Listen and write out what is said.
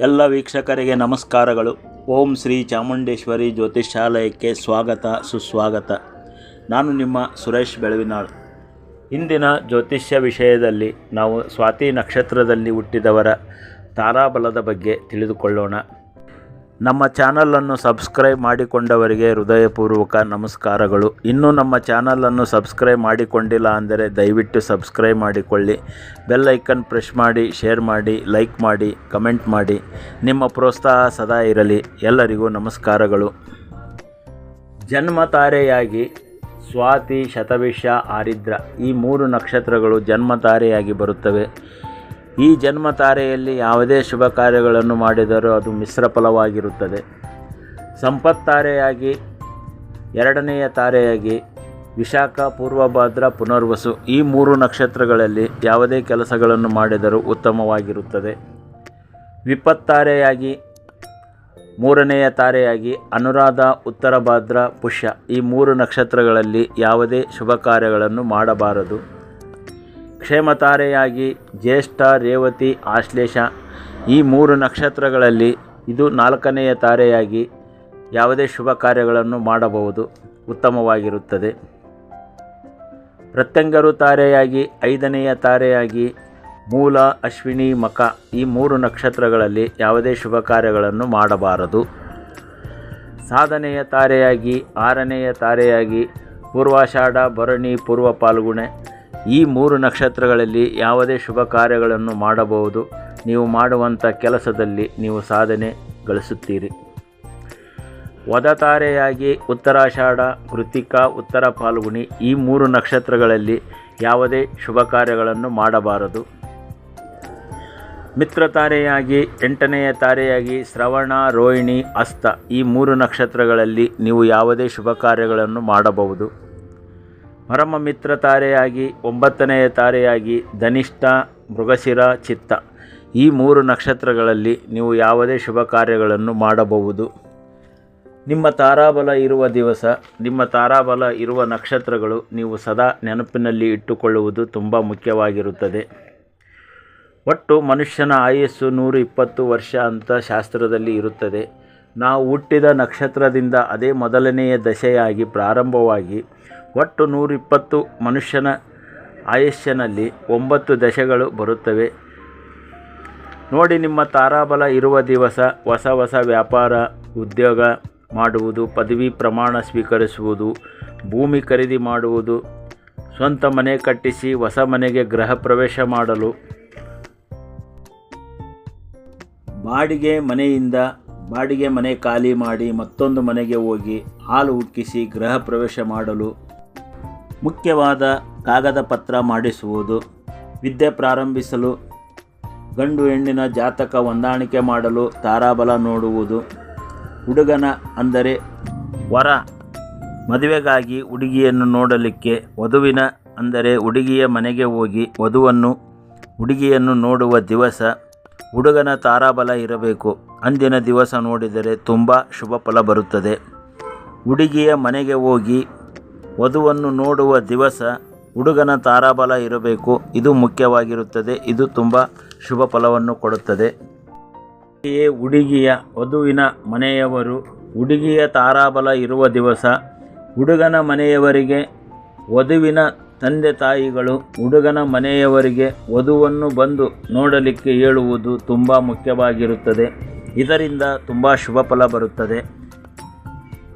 ಎಲ್ಲ ವೀಕ್ಷಕರಿಗೆ ನಮಸ್ಕಾರಗಳು. ಓಂ ಶ್ರೀ ಚಾಮುಂಡೇಶ್ವರಿ ಜ್ಯೋತಿಷಾಲಯಕ್ಕೆ ಸ್ವಾಗತ, ಸುಸ್ವಾಗತ. ನಾನು ನಿಮ್ಮ ಸುರೇಶ್ ಬೆಳವಿನಾಳ್. ಇಂದಿನ ಜ್ಯೋತಿಷ್ಯ ವಿಷಯದಲ್ಲಿ ನಾವು ಸ್ವಾತಿ ನಕ್ಷತ್ರದಲ್ಲಿ ಹುಟ್ಟಿದವರ ತಾರಾಬಲದ ಬಗ್ಗೆ ತಿಳಿದುಕೊಳ್ಳೋಣ. ನಮ್ಮ ಚಾನಲನ್ನು ಸಬ್ಸ್ಕ್ರೈಬ್ ಮಾಡಿಕೊಂಡವರಿಗೆ ಹೃದಯಪೂರ್ವಕ ನಮಸ್ಕಾರಗಳು. ಇನ್ನೂ ನಮ್ಮ ಚಾನಲನ್ನು ಸಬ್ಸ್ಕ್ರೈಬ್ ಮಾಡಿಕೊಂಡಿಲ್ಲ ಅಂದರೆ ದಯವಿಟ್ಟು ಸಬ್ಸ್ಕ್ರೈಬ್ ಮಾಡಿಕೊಳ್ಳಿ. ಬೆಲ್ ಐಕನ್ ಪ್ರೆಸ್ ಮಾಡಿ, ಶೇರ್ ಮಾಡಿ, ಲೈಕ್ ಮಾಡಿ, ಕಮೆಂಟ್ ಮಾಡಿ. ನಿಮ್ಮ ಪ್ರೋತ್ಸಾಹ ಸದಾ ಇರಲಿ. ಎಲ್ಲರಿಗೂ ನಮಸ್ಕಾರಗಳು. ಜನ್ಮ ತಾರೆಯಾಗಿ ಸ್ವಾತಿ ಶತವಿಷ ಆರಿದ್ರ. ಈ ಮೂರು ನಕ್ಷತ್ರಗಳು ಜನ್ಮ ತಾರೆಯಾಗಿ ಬರುತ್ತವೆ. ಈ ಜನ್ಮ ತಾರೆಯಲ್ಲಿ ಯಾವುದೇ ಶುಭ ಕಾರ್ಯಗಳನ್ನು ಮಾಡಿದರೂ ಅದು ಮಿಶ್ರ ಫಲವಾಗಿರುತ್ತದೆ. ಸಂಪತ್ತಾರೆಯಾಗಿ, ಎರಡನೆಯ ತಾರೆಯಾಗಿ ವಿಶಾಖ, ಪೂರ್ವಭಾದ್ರ, ಪುನರ್ವಸು ಈ ಮೂರು ನಕ್ಷತ್ರಗಳಲ್ಲಿ ಯಾವುದೇ ಕೆಲಸಗಳನ್ನು ಮಾಡಿದರೂ ಉತ್ತಮವಾಗಿರುತ್ತದೆ. ವಿಪತ್ತಾರೆಯಾಗಿ, ಮೂರನೆಯ ತಾರೆಯಾಗಿ ಅನುರಾಧ ಉತ್ತರ ಭಾದ್ರ ಪುಷ್ಯ ಈ ಮೂರು ನಕ್ಷತ್ರಗಳಲ್ಲಿ ಯಾವುದೇ ಶುಭ ಕಾರ್ಯಗಳನ್ನು ಮಾಡಬಾರದು. ಕ್ಷೇಮತಾರೆಯಾಗಿ ಜ್ಯೇಷ್ಠ, ರೇವತಿ, ಆಶ್ಲೇಷ ಈ ಮೂರು ನಕ್ಷತ್ರಗಳಲ್ಲಿ ಇದು ನಾಲ್ಕನೆಯ ತಾರೆಯಾಗಿ ಯಾವುದೇ ಶುಭ ಕಾರ್ಯಗಳನ್ನು ಮಾಡಬಹುದು, ಉತ್ತಮವಾಗಿರುತ್ತದೆ. ಪ್ರತ್ಯಂಗರು ತಾರೆಯಾಗಿ ಐದನೆಯ ತಾರೆಯಾಗಿ ಮೂಲ, ಅಶ್ವಿನಿ, ಮಕ ಈ ಮೂರು ನಕ್ಷತ್ರಗಳಲ್ಲಿ ಯಾವುದೇ ಶುಭ ಕಾರ್ಯಗಳನ್ನು ಮಾಡಬಾರದು. ಸಾಧನೆಯ ತಾರೆಯಾಗಿ ಆರನೆಯ ತಾರೆಯಾಗಿ ಪೂರ್ವಾಷಾಢ, ಭರಣಿ, ಪೂರ್ವ ಪಾಲ್ಗುಣೆ ಈ ಮೂರು ನಕ್ಷತ್ರಗಳಲ್ಲಿ ಯಾವುದೇ ಶುಭ ಕಾರ್ಯಗಳನ್ನು ಮಾಡಬಹುದು. ನೀವು ಮಾಡುವಂಥ ಕೆಲಸದಲ್ಲಿ ನೀವು ಸಾಧನೆ ಗಳಿಸುತ್ತೀರಿ. ವದತಾರೆಯಾಗಿ ಉತ್ತರಾಷಾಢ, ಕೃತಿಕಾ, ಉತ್ತರ ಪಾಲ್ಗುಣಿ ಈ ಮೂರು ನಕ್ಷತ್ರಗಳಲ್ಲಿ ಯಾವುದೇ ಶುಭ ಕಾರ್ಯಗಳನ್ನು ಮಾಡಬಾರದು. ಮಿತ್ರತಾರೆಯಾಗಿ, ಎಂಟನೆಯ ತಾರೆಯಾಗಿ ಶ್ರವಣ, ರೋಹಿಣಿ, ಅಸ್ತ ಈ ಮೂರು ನಕ್ಷತ್ರಗಳಲ್ಲಿ ನೀವು ಯಾವುದೇ ಶುಭ ಕಾರ್ಯಗಳನ್ನು ಮಾಡಬಹುದು. ಪರಮ ಮಿತ್ರ ತಾರೆಯಾಗಿ ಒಂಬತ್ತನೆಯ ತಾರೆಯಾಗಿ ಧನಿಷ್ಠ, ಮೃಗಶಿರ, ಚಿತ್ತ. ಈ ಮೂರು ನಕ್ಷತ್ರಗಳಲ್ಲಿ ನೀವು ಯಾವುದೇ ಶುಭ ಕಾರ್ಯಗಳನ್ನು ಮಾಡಬಹುದು. ನಿಮ್ಮ ತಾರಾಬಲ ಇರುವ ದಿವಸ, ನಿಮ್ಮ ತಾರಾಬಲ ಇರುವ ನಕ್ಷತ್ರಗಳು ನೀವು ಸದಾ ನೆನಪಿನಲ್ಲಿ ಇಟ್ಟುಕೊಳ್ಳುವುದು ತುಂಬ ಮುಖ್ಯವಾಗಿರುತ್ತದೆ. ಒಟ್ಟು ಮನುಷ್ಯನ ಆಯಸ್ಸು ನೂರು ಇಪ್ಪತ್ತು ವರ್ಷ ಅಂತ ಶಾಸ್ತ್ರದಲ್ಲಿ ಇರುತ್ತದೆ. ನಾವು ಹುಟ್ಟಿದ ನಕ್ಷತ್ರದಿಂದ ಅದೇ ಮೊದಲನೆಯ ದಶೆಯಾಗಿ ಪ್ರಾರಂಭವಾಗಿ ಒಟ್ಟು ನೂರಿಪ್ಪತ್ತು ಮನುಷ್ಯನ ಆಯಸ್ಸಿನಲ್ಲಿ ಒಂಬತ್ತು ದಶೆಗಳು ಬರುತ್ತವೆ. ನೋಡಿ ನಿಮ್ಮ ತಾರಾಬಲ ಇರುವ ದಿವಸ ಹೊಸ ಹೊಸ ವ್ಯಾಪಾರ, ಉದ್ಯೋಗ ಮಾಡುವುದು, ಪದವಿ ಪ್ರಮಾಣ ಸ್ವೀಕರಿಸುವುದು, ಭೂಮಿ ಖರೀದಿ ಮಾಡುವುದು, ಸ್ವಂತ ಮನೆ ಕಟ್ಟಿಸಿ ಹೊಸ ಮನೆಗೆ ಗೃಹ ಪ್ರವೇಶ ಮಾಡಲು, ಬಾಡಿಗೆ ಮನೆಯಿಂದ ಬಾಡಿಗೆ ಮನೆ ಖಾಲಿ ಮಾಡಿ ಮತ್ತೊಂದು ಮನೆಗೆ ಹೋಗಿ ಹಾಲು ಉಕ್ಕಿಸಿ ಗೃಹ ಪ್ರವೇಶ ಮಾಡಲು ಮುಖ್ಯವಾದ ಕಾಗದ ಪತ್ರ ಮಾಡಿಸುವುದು, ವಿದ್ಯೆ ಪ್ರಾರಂಭಿಸಲು, ಗಂಡು ಹೆಣ್ಣಿನ ಜಾತಕ ಹೊಂದಾಣಿಕೆ ಮಾಡಲು ತಾರಾಬಲ ನೋಡುವುದು, ಹುಡುಗನ ಅಂದರೆ ವರ, ಮದುವೆಗಾಗಿ ಹುಡುಗಿಯನ್ನು ನೋಡಲಿಕ್ಕೆ, ವಧುವಿನ ಅಂದರೆ ಹುಡುಗಿಯ ಮನೆಗೆ ಹೋಗಿ ವಧುವನ್ನು, ಹುಡುಗಿಯನ್ನು ನೋಡುವ ದಿವಸ ಹುಡುಗನ ತಾರಾಬಲ ಇರಬೇಕು. ಅಂದಿನ ದಿವಸ ನೋಡಿದರೆ ತುಂಬ ಶುಭ ಫಲ ಬರುತ್ತದೆ. ಹುಡುಗಿಯ ಮನೆಗೆ ಹೋಗಿ ವಧುವನ್ನು ನೋಡುವ ದಿವಸ ಹುಡುಗನ ತಾರಾಬಲ ಇರಬೇಕು. ಇದು ಮುಖ್ಯವಾಗಿರುತ್ತದೆ. ಇದು ತುಂಬ ಶುಭ ಫಲವನ್ನು ಕೊಡುತ್ತದೆ. ಹಾಗೆಯೇ ಹುಡುಗಿಯ, ವಧುವಿನ ಮನೆಯವರು ಹುಡುಗಿಯ ತಾರಾಬಲ ಇರುವ ದಿವಸ ಹುಡುಗನ ಮನೆಯವರಿಗೆ ವಧುವಿನ ತಂದೆ ತಾಯಿಗಳು ಹುಡುಗನ ಮನೆಯವರಿಗೆ ವಧುವನ್ನು ಬಂದು ನೋಡಲಿಕ್ಕೆ ಹೇಳುವುದು ತುಂಬ ಮುಖ್ಯವಾಗಿರುತ್ತದೆ. ಇದರಿಂದ ತುಂಬ ಶುಭ ಫಲ ಬರುತ್ತದೆ.